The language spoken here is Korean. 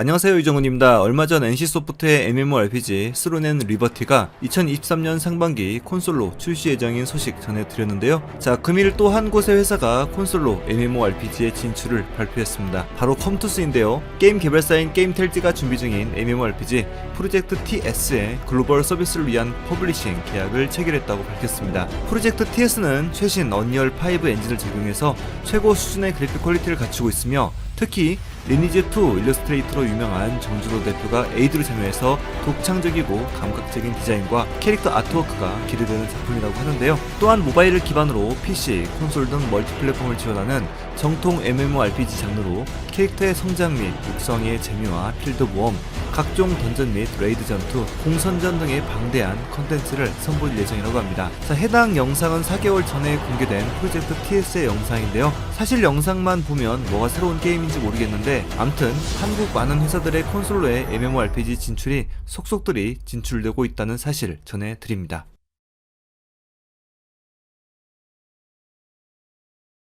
안녕하세요 이정훈입니다. 얼마 전 NC소프트의 MMORPG 스로넨 리버티가 2023년 상반기 콘솔로 출시 예정인 소식 전해드렸는데요. 자 금일 또 한 곳의 회사가 콘솔로 MMORPG의 진출을 발표했습니다. 바로 컴투스인데요. 게임 개발사인 게임텔즈가 준비 중인 MMORPG 프로젝트 TS의 글로벌 서비스를 위한 퍼블리싱 계약을 체결했다고 밝혔습니다. 프로젝트 TS는 최신 언리얼 5 엔진을 적용해서 최고 수준의 그래픽 퀄리티를 갖추고 있으며 특히 리니지2 일러스트레이터로 유명한 정주로 대표가 에이드로 참여해서 독창적이고 감각적인 디자인과 캐릭터 아트워크가 기대되는 작품이라고 하는데요. 또한 모바일을 기반으로 PC, 콘솔 등 멀티플랫폼을 지원하는 정통 MMORPG 장르로 캐릭터의 성장 및 육성의 재미와 필드 모험, 각종 던전 및 레이드 전투, 공선전 등의 방대한 컨텐츠를 선보일 예정이라고 합니다. 자, 해당 영상은 4개월 전에 공개된 프로젝트 TS의 영상인데요. 사실 영상만 보면 뭐가 새로운 게임인지 모르겠는데 암튼 한국 많은 회사들의 콘솔로의 MMORPG 진출이 속속들이 진출되고 있다는 사실 전해드립니다.